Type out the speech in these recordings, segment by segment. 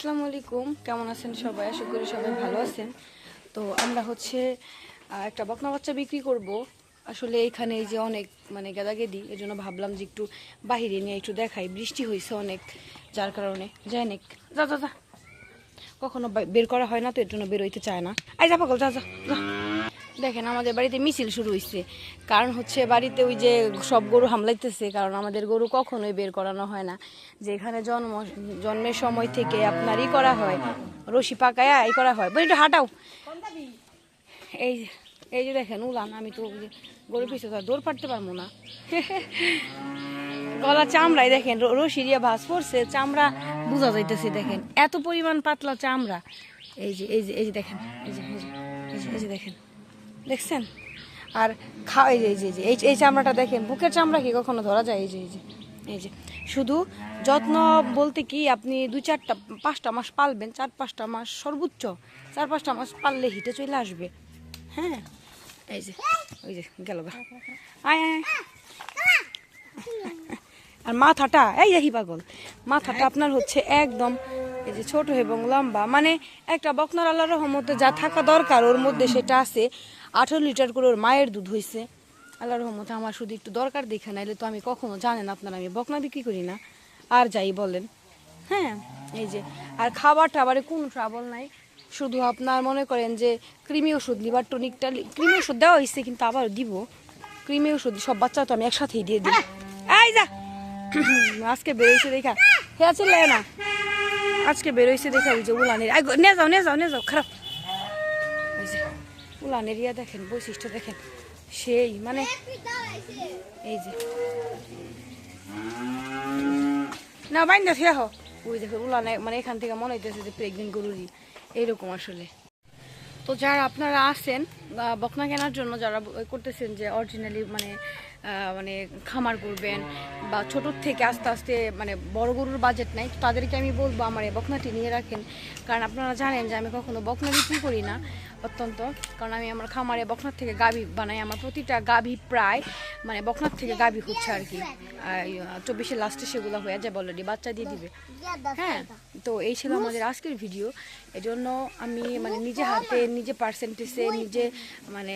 আসসালামু আলাইকুম। কেমন আছেন সবাই? আশা করি সবাই ভালো আছেন। তো আমরা হচ্ছে একটা বকনা বাচ্চা বিক্রি করব। আসলে এখানে এই যে অনেক মানে গেদাগেদি এর জন্য ভাবলাম যে একটু বাহিরে নিয়ে একটু দেখাই। বৃষ্টি হয়েছে অনেক, যার কারণে। যাই অনেক যা যা যা। কখনো বের করা হয় না তো, এর জন্য বেরোইতে চায় না। আই যা পাগল, যা যা যা। দেখেন, আমাদের বাড়িতে মিছিল শুরু হয়েছে কারণ হচ্ছে বাড়িতে ওই যে সব গরু হামলাইতেছে, কারণ আমাদের গরু কখনোই বের করানো হয় না। যে এখানে জন্ম, জন্মের সময় থেকে আপনারই করা হয়, রশি পাকায়া এই করা হয়। বলি একটু হাঁটাও। এই এই যে দেখেন, উলান, আমি তো গরু পিছু তো দৌড় পারতে পারব না। গলা চামড়াই দেখেন রশি দিয়ে ভাস পড়ছে, চামড়া বোঝা যাইতেছে, দেখেন। এত পরিমাণ পাতলা চামড়া। এই যে এই যে এই যে দেখেন এই যে এই যে এই যে দেখেন। দেখছেন? আর খা এই যে এই যে এই যে, এই চামড়াটা দেখেন, বুকের চামড়া কি কখনো ধরা যায়? এই যে এই যে এই যে। শুধু যত্ন বলতে কি, আপনি দুই চারটা, পাঁচটা মাস পালবেন, চার পাঁচটা মাস সর্বোচ্চ, চার পাঁচটা মাস পাললে হিটে চলে আসবে। হ্যাঁ? এই যে, ওই যে, গেল আয়। আর মাথাটা, এই দেখি পাগল। মাথাটা আপনার হচ্ছে একদম এই যে ছোট এবং লম্বা মানে একটা বকনার আল্লাহ রহমতে যা থাকা দরকার, ওর মধ্যে সেটা আছে। আঠেরো লিটার করে ওর মায়ের দুধ হয়েছে আল্লাহ রহমতে আমার শুধু একটু দরকার দেখে, নাইলে তো আমি কখনো জানেন আপনারা, আমি বকনা বিক্রি করি না। আর যাই বলেন। হ্যাঁ এই যে, আর খাবার টাবারে কোনো ট্রাবল নাই। শুধু আপনার মনে করেন যে কৃমি ওষুধ লিভার টনিকটা কৃমি ওষুধ দেওয়া হয়েছে কিন্তু আবার দিব। কৃমি ওষুধ, সব বাচ্চা তো আমি একসাথেই দিয়ে দিই। যা, আজকে বেরোইছে দেখা। হে আছে না। আজকে বেরোইছে দেখা ওই যে উলানের নিয়ে যাও নিয়ে যাও নিয়ে যাও, খারাপ। ওই যে উলানের ইয়া দেখেন, বৈশিষ্ট্য দেখেন। সেই মানে এই যে। না বাইন দেখে হো ওই দেখো, উলানে মানে এখান থেকে মনে হইতেছে যে প্রেগনেন্ট গরুরই। এইরকম আসলে। তো যারা আপনারা আসেন বকনা কেনার জন্য যারা করতেছেন যে অরিজিনালি মানে মানে খামার করবেন বা ছোটোর থেকে আস্তে আস্তে মানে বড় গরুর বাজেট নাই তাদেরকে আমি বলব আমার এই বকনাটি নিয়ে রাখেন। কারণ আপনারা জানেন যে আমি কখনো বকনা বিক্রি করি না অত্যন্ত। কারণ আমি আমার খামারে বকনার থেকে গাভী বানাই, আমার প্রতিটা গাভী প্রায় মানে বকনার থেকে গাভী হচ্ছে আর কি। চব্বিশের লাস্টে সেগুলো হয়ে যাবে অলরেডি বাচ্চা দিয়ে দিবে। হ্যাঁ তো এই ছিল আমাদের আজকের ভিডিও এজন্য আমি মানে নিজে হাতে, নিজে পার্সেন্টেজে নিজে মানে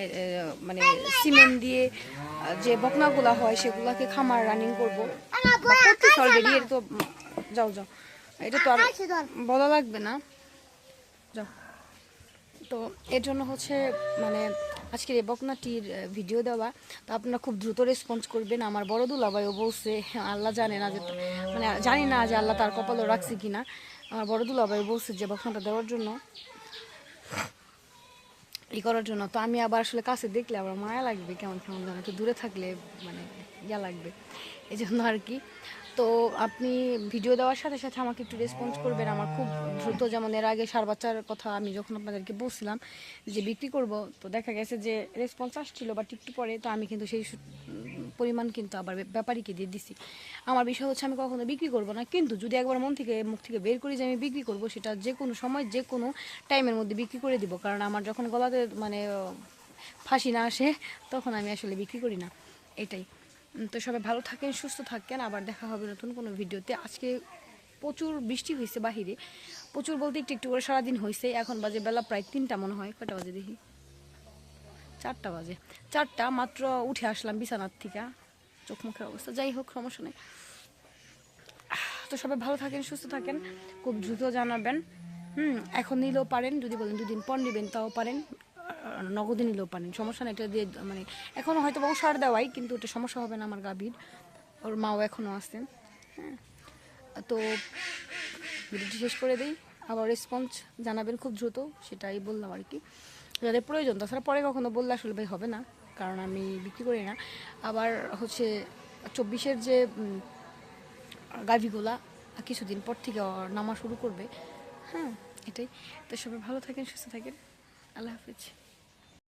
মানে সিমেন্ট দিয়ে যে বকনাগুলা হয় সেগুলাকে খামার রানিং করব। অলরেডি এটা তো যাও যাও। এটা তো আর বলা লাগবে না। যাও। তো এর জন্য হচ্ছে মানে আজকের এই বকনাটির ভিডিও দেওয়া। তো আপনারা খুব দ্রুত রেসপন্স করবেন। আমার বড় দুলাভাইও বলছে আল্লাহ জানে না যে মানে জানি না যে আল্লাহ তার কপালও রাখছে কিনা। আমার বড় দুলাভাই বলছে যে বকনাটা দেওয়ার জন্য। ই করার জন্য। তো আমি আবার আসলে কাছে দেখলে আবার মায়া লাগবে কেমন কেমন যেন, একটু দূরে থাকলে মানে ইয়া লাগবে। এই জন্য আর কি। তো আপনি ভিডিও দেওয়ার সাথে সাথে আমাকে একটু রেসপন্স করবেন। আমার খুব দ্রুত যেমন এর আগে সার বাচ্চার কথা আমি যখন আপনাদেরকে বলছিলাম যে বিক্রি করব, তো দেখা গেছে যে রেসপন্স আসছিল বা একটু পরে, তো আমি কিন্তু সেই পরিমাণ কিন্তু আবার ব্যাপারীকে দিয়ে দিছি। আমার বিষয় হচ্ছে আমি কখনো বিক্রি করব না, কিন্তু যদি একবার মন থেকে, মুখ থেকে বের করি যে আমি বিক্রি করব, সেটা যে কোনো সময়, যে কোনো টাইমের মধ্যে বিক্রি করে দিব। কারণ আমার যখন গলাতে মানে ফাঁসি না আসে, তখন আমি আসলে বিক্রি করি না। এটাই। তো সবাই ভালো থাকেন, সুস্থ থাকেন। আবার দেখা হবে নতুন কোনো ভিডিওতে। আজকে প্রচুর বৃষ্টি হয়েছে বাহিরে। প্রচুর বলতে একটু একটু করে সারাদিন হয়েছে এখন বাজে বেলা প্রায় তিনটা মনে হয়। কটা বাজে দেখি? চারটা বাজে। চারটা মাত্র উঠে আসলাম বিছানার থেকে। চোখ মুখের অবস্থা যাই হোক, সমস্যা নেই। তো সবাই ভালো থাকেন, সুস্থ থাকেন। খুব দ্রুত জানাবেন। হুম, এখন নিলেও পারেন, যদি বলেন দুদিন পর নেবেন, তাও পারেন। নগদে নিলেও পারেন, সমস্যা নেই, এটা দিয়ে মানে এখনও হয়তো বা সার দেওয়াই, কিন্তু এটা সমস্যা হবে না আমার গাভীর। ওর মাও এখনও আসছেন হ্যাঁ তো ভিডিওটি শেষ করে দিই। আবার রেসপন্স জানাবেন খুব দ্রুত, সেটাই বললাম আর কি। যাদের প্রয়োজন, তাছাড়া পরে কখনো বললে আসলে ভাই হবে না, কারণ আমি বিক্রি করি না। আবার হচ্ছে চব্বিশের যে গাভিগুলা, কিছুদিন পর থেকে নামা শুরু করবে। হ্যাঁ এটাই। তো সবাই ভালো থাকেন, সুস্থ থাকেন। আল্লাহ হাফিজ।